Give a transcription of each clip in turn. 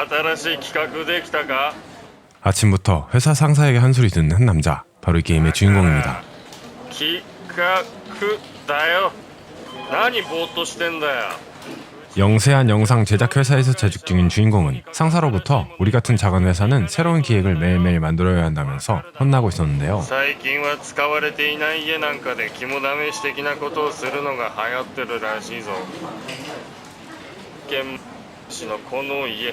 新しい企画できたか 아침부터 회사 상사에게 한 소리 듣는 한 남자 바로 이 게임의 주인공입니다 企画だよ何ぼーっとしてんだよ 영세한 영상 제작 회사에서 재직 중인 주인공은 상사로부터 우리 같은 작은 회사는 새로운 기획을 매일매일 만들어야 한다면서 혼나고 있었는데요 最近は使われていない家なんかで肝試し的なことをするのが流行ってるらしいぞ現市のこの家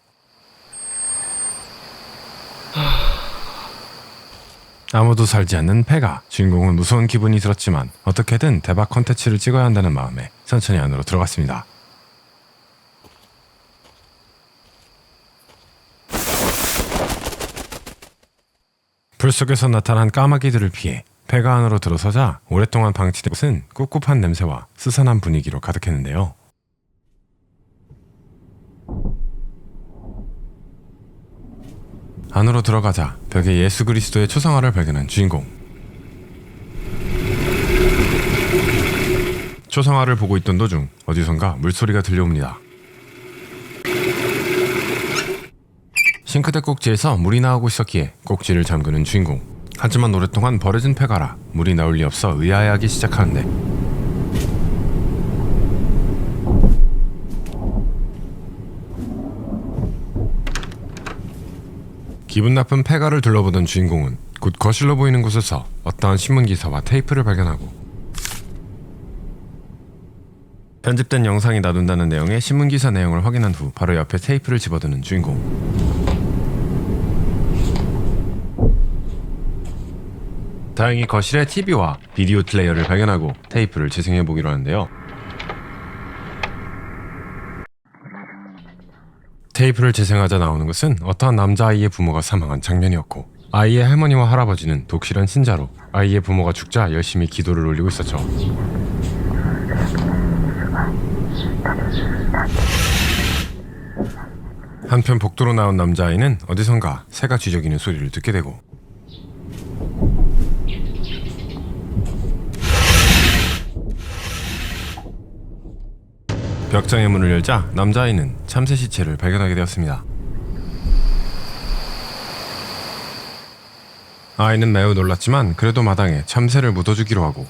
아무도 살지 않는 폐가 주인공은 무서운 기분이 들었지만 어떻게든 대박 컨텐츠를 찍어야 한다는 마음에 천천히 안으로 들어갔습니다. 불 속에서 나타난 까마귀들을 피해 폐가 안으로 들어서자 오랫동안 방치된 곳은 꿉꿉한 냄새와 스산한 분위기로 가득했는데요. 안으로 들어가자 벽에 예수 그리스도의 초상화를 발견한 주인공. 초상화를 보고 있던 도중 어디선가 물소리가 들려옵니다. 싱크대 꼭지에서 물이 나오고 있었기에 꼭지를 잠그는 주인공. 하지만 오랫동안 버려진 폐가라 물이 나올 리 없어 의아해하기 시작하는데 기분 나쁜 폐가를 둘러보던 주인공은 곧 거실로 보이는 곳에서 어떠한 신문 기사와 테이프를 발견하고 편집된 영상이 나둔다는 내용의 신문 기사 내용을 확인한 후 바로 옆에 테이프를 집어드는 주인공. 다행히 거실에 TV와 비디오 플레이어를 발견하고 테이프를 재생해 보기로 하는데요. 테이프를 재생하자 나오는 것은 어떠한 남자아이의 부모가 사망한 장면이었고 아이의 할머니와 할아버지는 독실한 신자로 아이의 부모가 죽자 열심히 기도를 올리고 있었죠. 한편 복도로 나온 남자아이는 어디선가 새가 쥐저기는 소리를 듣게 되고 벽장의 문을 열자 남자아이는 참새 시체를 발견하게 되었습니다. 아이는 매우 놀랐지만 그래도 마당에 참새를 묻어주기로 하고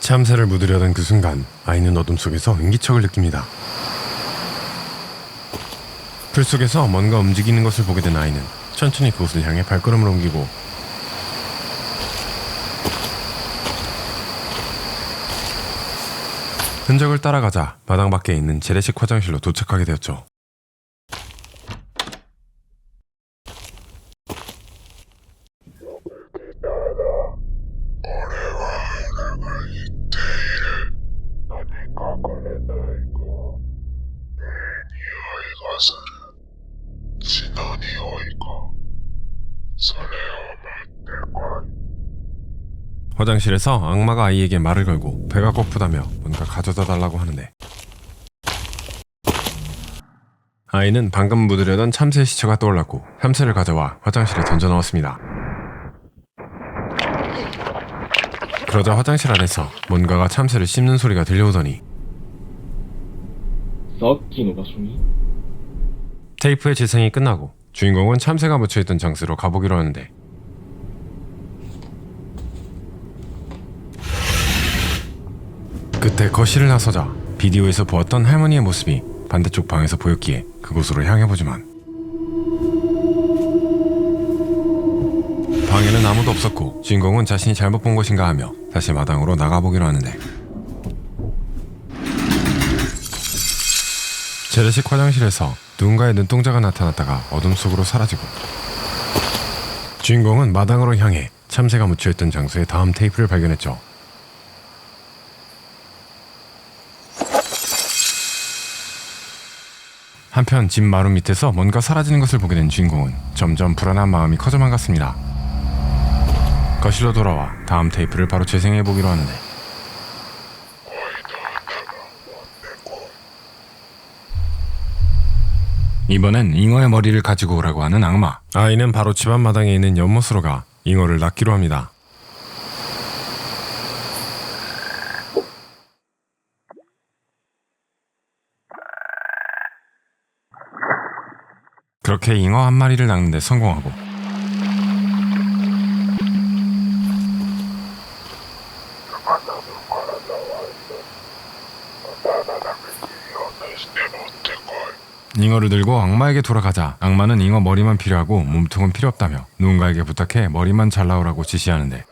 참새를 묻으려던 그 순간 아이는 어둠 속에서 인기척을 느낍니다. 풀 속에서 뭔가 움직이는 것을 보게 된 아이는 천천히 그곳을 향해 발걸음을 옮기고 흔적을 따라가자 마당 밖에 있는 재래식 화장실로 도착하게 되었죠. 화장실에서 악마가 아이에게 말을 걸고 배가 고프다며 뭔가 가져다 달라고 하는데 아이는 방금 묻으려던 참새 시체가 떠올랐고 참새를 가져와 화장실에 던져 넣었습니다. 그러자 화장실 안에서 뭔가가 참새를 씹는 소리가 들려오더니 테이프의 재생이 끝나고 주인공은 참새가 묻혀있던 장스로 가보기로 하는데 그때 거실을 나서자 비디오에서 보았던 할머니의 모습이 반대쪽 방에서 보였기에 그곳으로 향해보지만 방에는 아무도 없었고 주인공은 자신이 잘못 본 것인가 하며 다시 마당으로 나가보기로 하는데 재래식 화장실에서 누군가의 눈동자가 나타났다가 어둠 속으로 사라지고 주인공은 마당으로 향해 참새가 묻혀있던 장소에 다음 테이프를 발견했죠. 한편 집 마루 밑에서 뭔가 사라지는 것을 보게 된 주인공은 점점 불안한 마음이 커져만 갔습니다. 거실로 돌아와 다음 테이프를 바로 재생해 보기로 하는데. 이번엔 잉어의 머리를 가지고 오라고 하는 악마. 아이는 바로 집안 마당에 있는 연못으로 가 잉어를 낚기로 합니다 그렇게 잉어 한 마리를 낚는데 성공하고. 잉어를 들고 악마에게 돌아가자. 악마는 잉어 머리만 필요하고 몸통은 필요 없다며 누군가에게 부탁해 머리만 잘라오라고 지시하는데.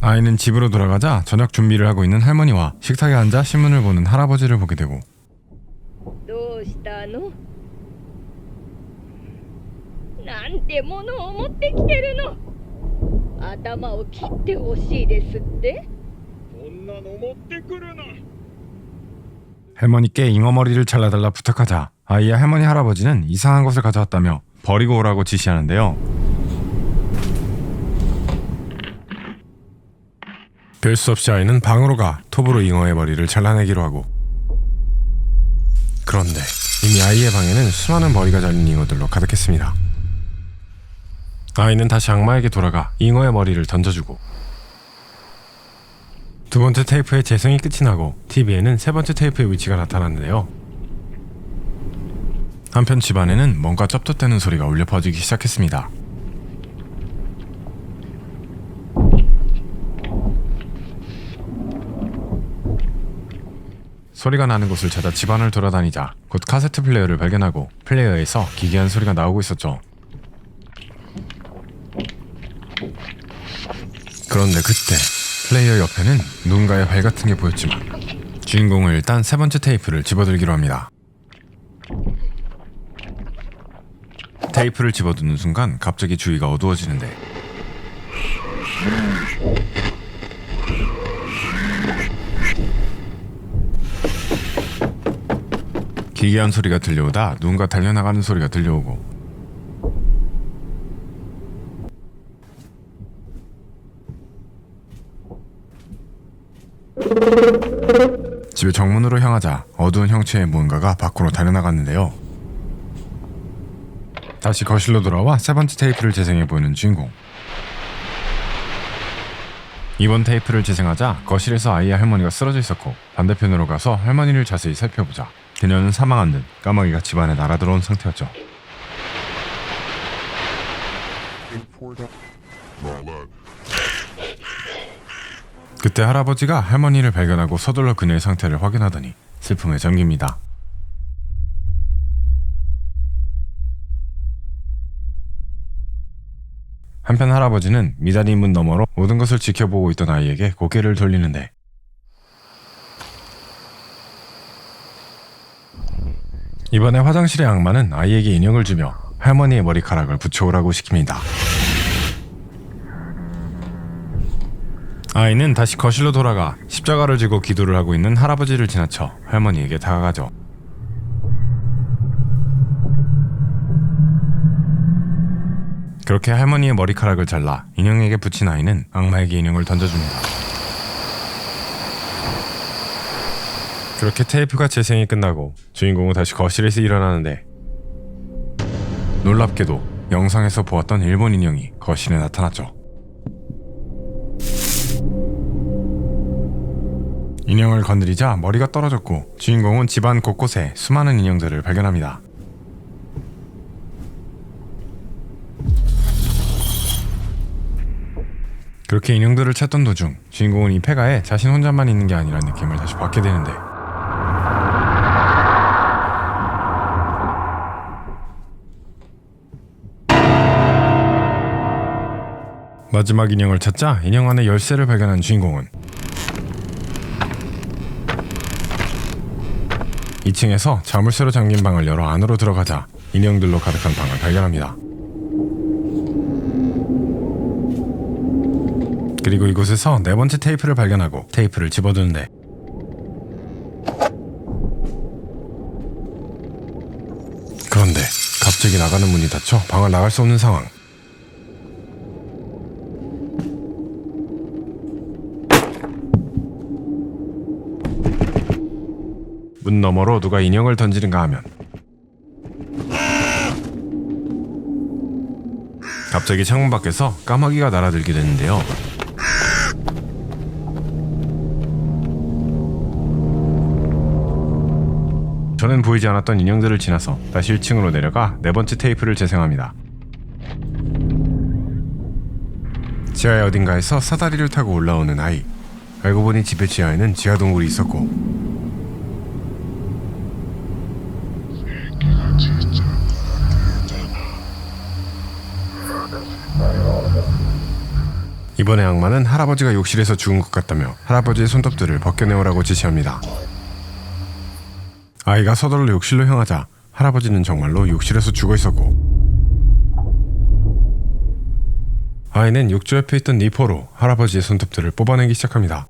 아이는 집으로 돌아가자 저녁 준비를 하고 있는 할머니와 식탁에 앉아 신문을 보는 할아버지를 보게 되고 を切ってほしいですって 할머니께 잉어 머리를 잘라달라 부탁하자 아이의 할머니 할아버지는 이상한 것을 가져왔다며 버리고 오라고 지시하는데요. 별 수 없이 아이는 방으로 가 톱으로 잉어의 머리를 잘라내기로 하고 그런데 이미 아이의 방에는 수많은 머리가 잘린 잉어들로 가득했습니다. 아이는 다시 악마에게 돌아가 잉어의 머리를 던져주고 두 번째 테이프의 재생이 끝이 나고 TV에는 세 번째 테이프의 위치가 나타났는데요. 한편 집안에는 뭔가 쩝쩝대는 소리가 울려 퍼지기 시작했습니다. 소리가 나는 곳을 찾아 집안을 돌아다니자 곧 카세트 플레이어를 발견하고 플레이어에서 기괴한 소리가 나오고 있었죠. 그런데 그때 플레이어 옆에는 누군가의 발 같은 게 보였지만 주인공은 일단 세 번째 테이프를 집어들기로 합니다. 테이프를 집어드는 순간 갑자기 주위가 어두워지는데 기괴한 소리가 들려오다 누군가 달려나가는 소리가 들려오고 집의 정문으로 향하자 어두운 형체의 무언가가 밖으로 달려나갔는데요. 다시 거실로 돌아와 세 번째 테이프를 재생해 보이는 주인공. 이번 테이프를 재생하자 거실에서 아이의 할머니가 쓰러져 있었고 반대편으로 가서 할머니를 자세히 살펴보자 그녀는 사망한 듯 까마귀가 집안에 날아들어온 상태였죠. 그때 할아버지가 할머니를 발견하고 서둘러 그녀의 상태를 확인하더니 슬픔에 잠깁니다. 한편 할아버지는 미닫이 문 너머로 모든 것을 지켜보고 있던 아이에게 고개를 돌리는데 이번에 화장실의 악마는 아이에게 인형을 주며 할머니의 머리카락을 붙여오라고 시킵니다. 아이는 다시 거실로 돌아가 십자가를 쥐고 기도를 하고 있는 할아버지를 지나쳐 할머니에게 다가가죠. 그렇게 할머니의 머리카락을 잘라 인형에게 붙인 아이는 악마에게 인형을 던져줍니다. 그렇게 테이프가 재생이 끝나고 주인공은 다시 거실에서 일어나는데 놀랍게도 영상에서 보았던 일본 인형이 거실에 나타났죠. 인형을 건드리자 머리가 떨어졌고 주인공은 집안 곳곳에 수많은 인형들을 발견합니다. 그렇게 인형들을 찾던 도중 주인공은 이 폐가에 자신 혼자만 있는 게 아니라는 느낌을 다시 받게 되는데 마지막 인형을 찾자 인형 안에 열쇠를 발견한 주인공은 2층에서 자물쇠로 잠긴 방을 열어 안으로 들어가자 인형들로 가득한 방을 발견합니다. 그리고 이곳에서 네 번째 테이프를 발견하고 테이프를 집어드는데 그런데 갑자기 나가는 문이 닫혀 방을 나갈 수 없는 상황. 문 너머로 누가 인형을 던지는가 하면 갑자기 창문 밖에서 까마귀가 날아들게 되는데요. 저는 보이지 않았던 인형들을 지나서 다시 1층으로 내려가 네 번째 테이프를 재생합니다. 지하의 어딘가에서 사다리를 타고 올라오는 아이. 알고 보니 집의 지하에는 지하 동굴이 있었고 이번에 악마는 할아버지가 욕실에서 죽은 것 같다며 할아버지의 손톱들을 벗겨내오라고 지시합니다. 아이가 서둘러 욕실로 향하자 할아버지는 정말로 욕실에서 죽어 있었고 아이는 욕조 옆에 있던 니포로 할아버지의 손톱들을 뽑아내기 시작합니다.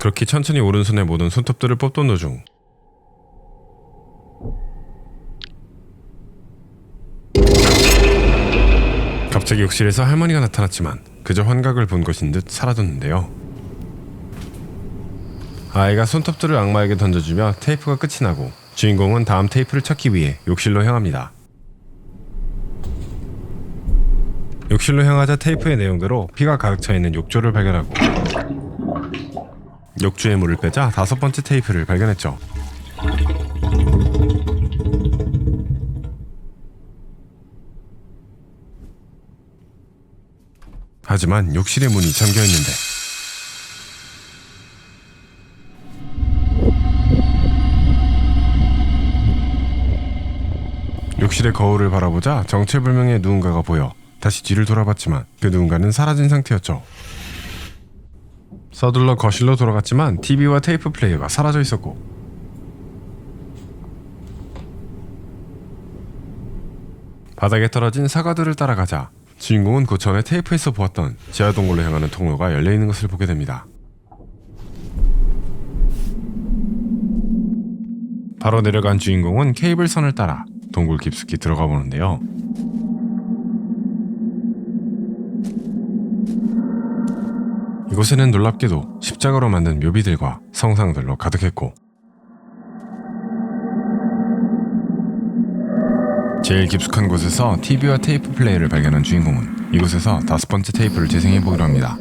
그렇게 천천히 오른손에 모든 손톱들을 뽑던 도중 갑자기 욕실에서 할머니가 나타났지만 그저 환각을 본 것인 듯 사라졌는데요. 아이가 손톱들을 악마에게 던져주며 테이프가 끝이 나고 주인공은 다음 테이프를 찾기 위해 욕실로 향합니다. 욕실로 향하자 테이프의 내용대로 피가 가득 차 있는 욕조를 발견하고 욕조에 물을 빼자 다섯 번째 테이프를 발견했죠. 하지만 욕실의 문이 잠겨 있는데 욕실의 거울을 바라보자 정체불명의 누군가가 보여 다시 뒤를 돌아봤지만 그 누군가는 사라진 상태였죠. 서둘러 거실로 돌아갔지만 TV와 테이프 플레이어가 사라져 있었고 바닥에 떨어진 사과들을 따라가자 주인공은 그 전에 테이프에서 보았던 지하 동굴로 향하는 통로가 열려 있는 것을 보게 됩니다. 바로 내려간 주인공은 케이블선을 따라 동굴 깊숙이 들어가 보는데요. 이곳에는 놀랍게도 십자가로 만든 묘비들과 성상들로 가득했고 제일 깊숙한 곳에서 TV와 테이프 플레이를 발견한 주인공은 이곳에서 다섯 번째 테이프를 재생해 보기로 합니다.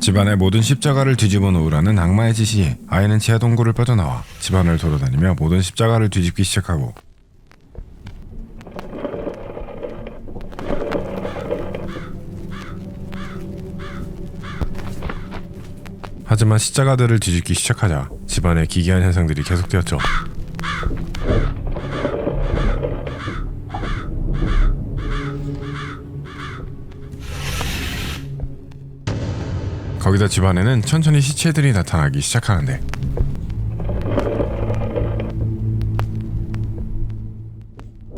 집안의 모든 십자가를 뒤집어 놓으라는 악마의 지시에 아이는 지하 동굴을 빠져나와 집안을 돌아다니며 모든 십자가를 뒤집기 시작하고 하지만 십자가들을 뒤집기 시작하자 집안에 기괴한 현상들이 계속되었죠. 거기다 집안에는 천천히 시체들이 나타나기 시작하는데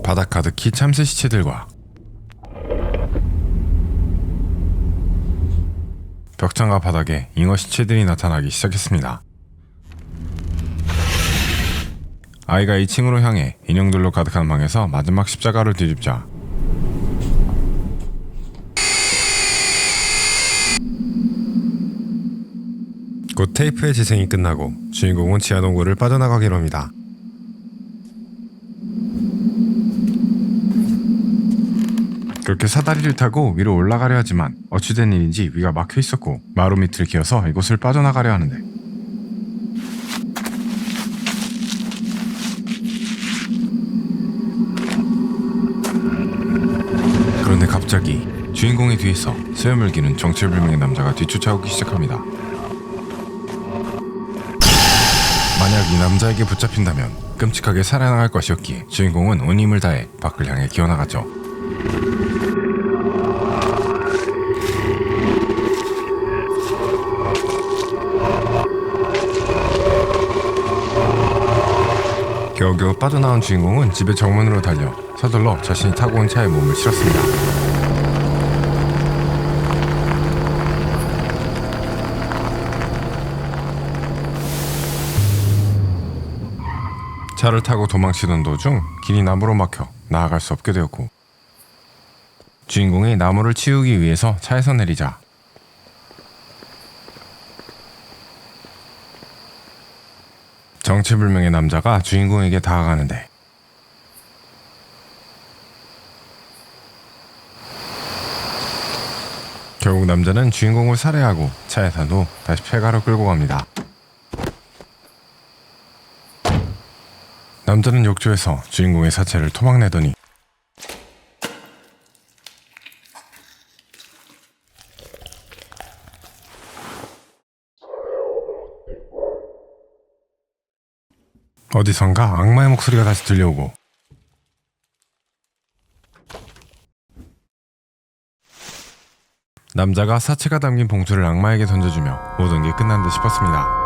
바닥 가득히 참새 시체들과 벽창과 바닥에 잉어 시체들이 나타나기 시작했습니다. 아이가 2층으로 향해 인형들로 가득한 방에서 마지막 십자가를 뒤집자 곧 테이프의 재생이 끝나고 주인공은 지하 동굴을 빠져나가기로 합니다. 그렇게 사다리를 타고 위로 올라가려 하지만 어찌된 일인지 위가 막혀 있었고 마루 밑을 기어서 이곳을 빠져나가려 하는데 갑자기 주인공의 뒤에서 수염을 기는 정체불명의 남자가 뒤쫓아오기 시작합니다. 만약 이 남자에게 붙잡힌다면 끔찍하게 살아나갈 것이었기에 주인공은 온 힘을 다해 밖을 향해 기어나갔죠. 겨우겨우 빠져나온 주인공은 집의 정문으로 달려 서둘러 자신이 타고 온 차에 몸을 실었습니다. 차를 타고 도망치던 도중 길이 나무로 막혀 나아갈 수 없게 되었고 주인공이 나무를 치우기 위해서 차에서 내리자 정체불명의 남자가 주인공에게 다가가는데 결국 남자는 주인공을 살해하고 차에 타도 다시 폐가로 끌고 갑니다. 남자는 욕조에서 주인공의 사체를 토막내더니 어디선가 악마의 목소리가 다시 들려오고 남자가 사체가 담긴 봉투를 악마에게 던져주며 모든 게 끝난 듯 싶었습니다.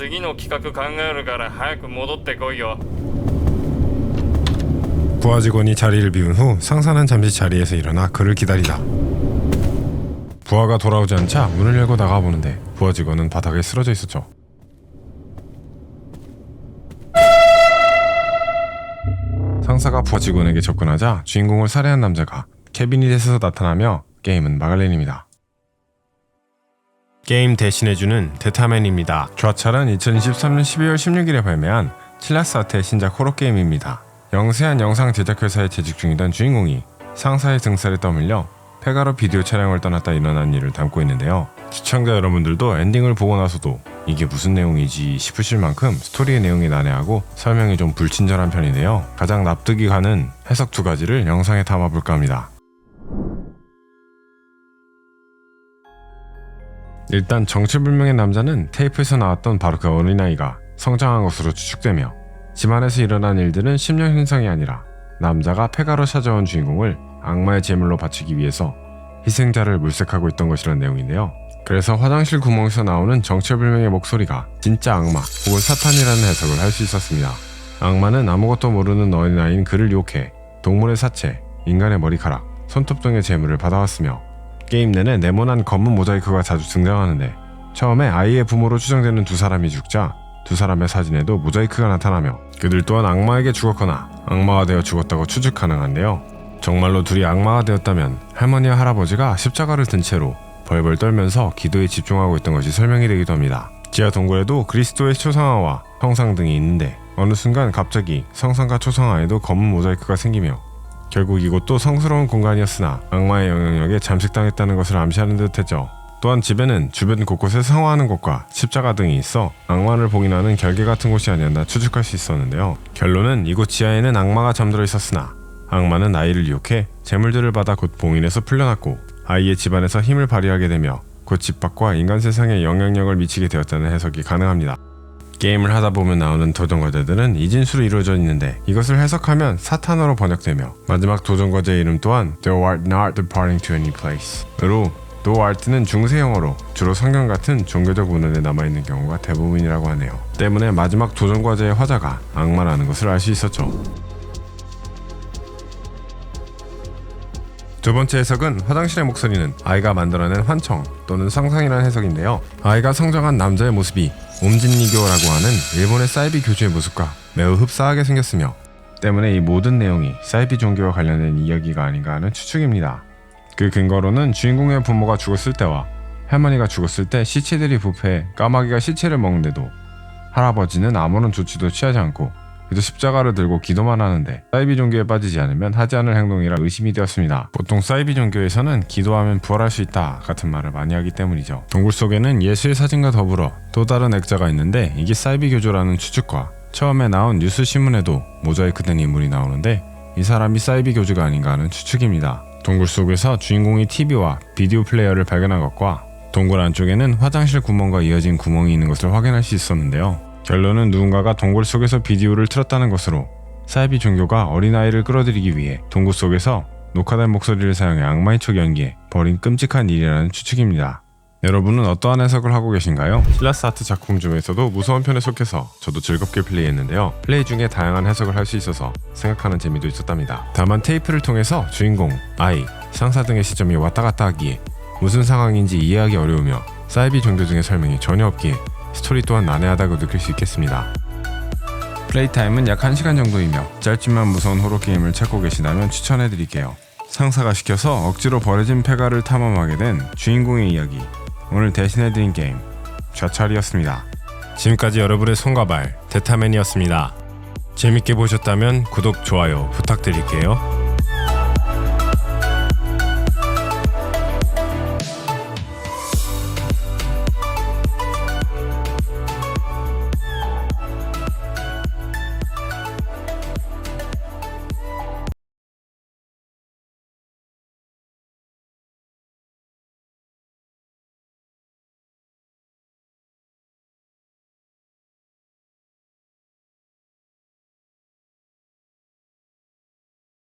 次の企画考えるから早く戻ってこいよ 부하 직원이 자리를 비운 후 상사는 잠시 자리에서 일어나 그를 기다리다. 부하가 돌아오지 않자 문을 열고 나가보는데 부하 직원은 바닥에 쓰러져 있었죠. 상사가 부하 직원에게 접근하자 주인공을 살해한 남자가 캐비닛에서 나타나며 게임은 마갈렌입니다. 게임 대신해주는 데타맨입니다. 좌찰은 2023년 12월 16일에 발매한 칠라스아트의 신작 호러 게임입니다. 영세한 영상 제작 회사에 재직 중이던 주인공이 상사의 등살에 떠밀려 페가로 비디오 촬영을 떠났다 일어난 일을 담고 있는데요. 시청자 여러분들도 엔딩을 보고 나서도 이게 무슨 내용이지 싶으실 만큼 스토리의 내용이 난해하고 설명이 좀 불친절한 편인데요. 가장 납득이 가는 해석 두 가지를 영상에 담아볼까 합니다. 일단 정체불명의 남자는 테이프에서 나왔던 바로 그 어린아이가 성장한 것으로 추측되며 집안에서 일어난 일들은 심령 현상이 아니라 남자가 폐가로 찾아온 주인공을 악마의 제물로 바치기 위해서 희생자를 물색하고 있던 것이라는 내용인데요. 그래서 화장실 구멍에서 나오는 정체불명의 목소리가 진짜 악마 혹은 사탄이라는 해석을 할 수 있었습니다. 악마는 아무것도 모르는 어린아이인 그를 유혹해 동물의 사체, 인간의 머리카락, 손톱 등의 재물을 받아왔으며 게임 내내 네모난 검은 모자이크가 자주 등장하는데 처음에 아이의 부모로 추정되는 두 사람이 죽자 두 사람의 사진에도 모자이크가 나타나며 그들 또한 악마에게 죽었거나 악마가 되어 죽었다고 추측 가능한데요. 정말로 둘이 악마가 되었다면 할머니와 할아버지가 십자가를 든 채로 벌벌 떨면서 기도에 집중하고 있던 것이 설명이 되기도 합니다. 지하 동굴에도 그리스도의 초상화와 형상 등이 있는데 어느 순간 갑자기 성상과 초상화에도 검은 모자이크가 생기며 결국 이곳도 성스러운 공간이었으나 악마의 영향력에 잠식당했다는 것을 암시하는 듯했죠. 또한 집에는 주변 곳곳에 상화하는 곳과 십자가 등이 있어 악마를 봉인하는 결계 같은 곳이 아니었나 추측할 수 있었는데요. 결론은 이곳 지하에는 악마가 잠들어 있었으나 악마는 아이를 유혹해 재물들을 받아 곧 봉인해서 풀려났고 아이의 집안에서 힘을 발휘하게 되며 곧 집 밖과 인간 세상에 영향력을 미치게 되었다는 해석이 가능합니다. 게임을 하다 보면 나오는 도전 과제들은 이진수로 이루어져 있는데 이것을 해석하면 사탄어로 번역되며 마지막 도전 과제 이름 또한 Thou art not departing to any place.으로 Thou art는 중세 영어로 주로 성경 같은 종교적 문헌에 남아 있는 경우가 대부분이라고 하네요. 때문에 마지막 도전 과제의 화자가 악마라는 것을 알 수 있었죠. 두 번째 해석은 화장실의 목소리는 아이가 만들어낸 환청 또는 상상이라는 해석인데요. 아이가 성장한 남자의 모습이 옴진니교라고 하는 일본의 사이비 교주의 모습과 매우 흡사하게 생겼으며 때문에 이 모든 내용이 사이비 종교와 관련된 이야기가 아닌가 하는 추측입니다. 그 근거로는 주인공의 부모가 죽었을 때와 할머니가 죽었을 때 시체들이 부패해 까마귀가 시체를 먹는데도 할아버지는 아무런 조치도 취하지 않고 그저 십자가를 들고 기도만 하는데 사이비 종교에 빠지지 않으면 하지 않을 행동이라 의심이 되었습니다. 보통 사이비 종교에서는 기도하면 부활할 수 있다 같은 말을 많이 하기 때문이죠. 동굴 속에는 예수의 사진과 더불어 또 다른 액자가 있는데 이게 사이비 교조라는 추측과 처음에 나온 뉴스 신문에도 모자이크된 인물이 나오는데 이 사람이 사이비 교주가 아닌가 하는 추측입니다. 동굴 속에서 주인공이 TV와 비디오 플레이어를 발견한 것과 동굴 안쪽에는 화장실 구멍과 이어진 구멍이 있는 것을 확인할 수 있었는데요. 결론은 누군가가 동굴 속에서 비디오를 틀었다는 것으로 사이비 종교가 어린아이를 끌어들이기 위해 동굴 속에서 녹화된 목소리를 사용해 악마의 척 연기해 벌인 끔찍한 일이라는 추측입니다. 여러분은 어떠한 해석을 하고 계신가요? 실라스 아트 작품 중에서도 무서운 편에 속해서 저도 즐겁게 플레이했는데요. 플레이 중에 다양한 해석을 할 수 있어서 생각하는 재미도 있었답니다. 다만 테이프를 통해서 주인공, 아이, 상사 등의 시점이 왔다 갔다 하기에 무슨 상황인지 이해하기 어려우며 사이비 종교 등의 설명이 전혀 없기에 스토리 또한 난해하다고 느낄 수 있겠습니다. 플레이 타임은 약 1시간 정도이며 짧지만 무서운 호러 게임을 찾고 계시다면 추천해드릴게요. 상사가 시켜서 억지로 버려진 폐가를 탐험하게 된 주인공의 이야기. 오늘 대신해드린 게임 좌찰이었습니다. 지금까지 여러분의 손과 발 대타맨이었습니다. 재밌게 보셨다면 구독, 좋아요 부탁드릴게요.